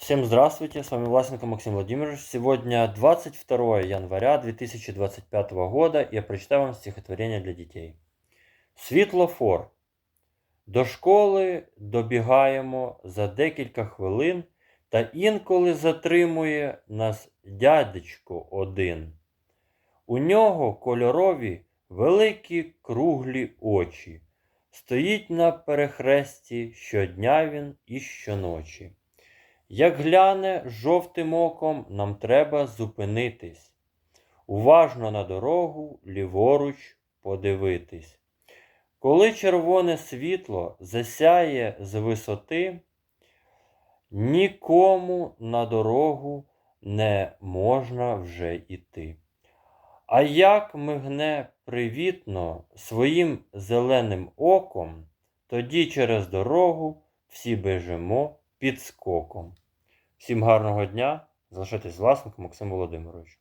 Всем здравствуйте, с вами Власенко Максим Владимирович. Сегодня 22 января 2025 года. Я прочитаю вам стихотворение для дітей. Світлофор. До школи добігаємо за декілька хвилин, та інколи затримує нас дядечко один. У нього кольорові великі круглі очі. Стоїть на перехресті щодня він і щоночі. Як гляне жовтим оком, нам треба зупинитись, уважно на дорогу ліворуч подивитись. Коли червоне світло засяє з висоти, нікому на дорогу не можна вже йти. А як мигне привітно своїм зеленим оком, тоді через дорогу всі бежимо під скоком. Всім гарного дня! Залишайтесь власником Максим Володимирович.